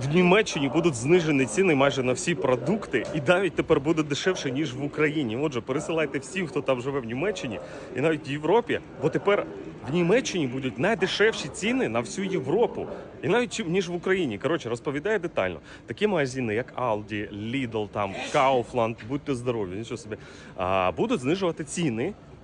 в Німеччині будуть знижені ціни майже на всі продукти, і навіть тепер буде дешевше ніж в Україні. Отже, пересилайте всім, хто там живе в Німеччині, і навіть в Європі, бо тепер в Німеччині будуть найдешевші ціни на всю Європу, і навіть ніж в Україні. Коротше, розповідаю детально. Такі магазини, як Aldi, Lidl, там Kaufland, будьте здорові, нічого собі, будуть знижувати ціни.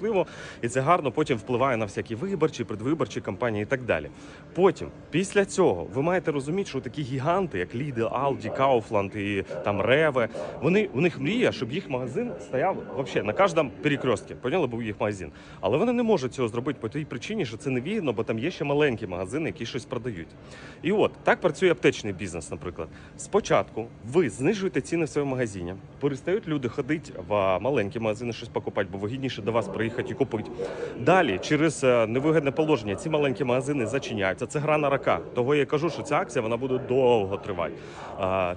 щасливо, і це гарно потім впливає на всякі виборчі, предвиборчі кампанії і так далі. Потім, після цього, ви маєте розуміти, що такі гіганти, як Lidl, Aldi, Kaufland і там Реве, вони у них мрія, щоб їх магазин стояв вообще на кожному перекрестці. Поняли, був їх магазин. Але вони не можуть цього зробити по тій причині, що це невигідно, бо там є ще маленькі магазини, які щось продають. І от так працює аптечний бізнес, наприклад. Спочатку ви знижуєте ціни в своєму магазині, перестають люди ходити в маленькі магазини щось покупати, бо вигідніше до вас приїхати і купити. Далі, через е, невигідне положення, ці маленькі магазини зачиняються. Це гра на рака. Того я кажу, що ця акція вона буде довго тривати.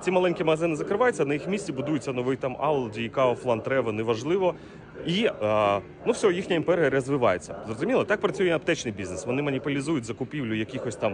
Ці маленькі магазини закриваються, на їх місці будується новий там Aldi, Kaufland, Rewe, неважливо. І е, ну все, їхня імперія розвивається. Зрозуміло, так працює аптечний бізнес. Вони маніпулізують закупівлю якихось там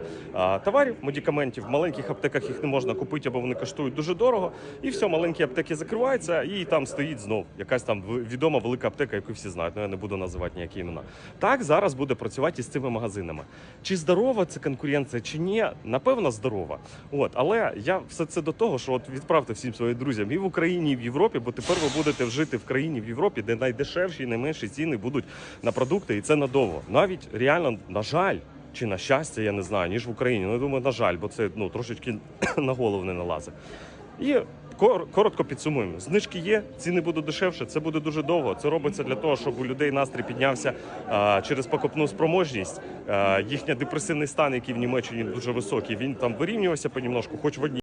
товарів, медикаментів. В маленьких аптеках їх не можна купити, або вони коштують дуже дорого. І все, маленькі аптеки закриваються, і там стоїть знов якась там відома велика аптека, яку всі знають. Ну я не буду називати ніякі імена. Так зараз буде працювати і з цими магазинами. Чи здорова це конкуренція, чи ні? Напевно, здорова. От, але я все це до того, що от відправте всім своїм друзям і в Україні, і в Європі, бо тепер ви будете жити в країні в Європі, де найдешевші і найменші ціни будуть на продукти, і це надовго. Навіть реально, на жаль. Чи на щастя, я не знаю, ніж в Україні. Ну, я думаю, на жаль, бо це ну трошечки на голову не налазить. І кор- коротко підсумуємо: знижки є, ціни будуть дешевше. Це буде дуже довго. Це робиться для того, щоб у людей настрій піднявся через покупну спроможність. Їхня депресивний стан, який в Німеччині дуже високий, він там вирівнювався понемножку, хоч в одній.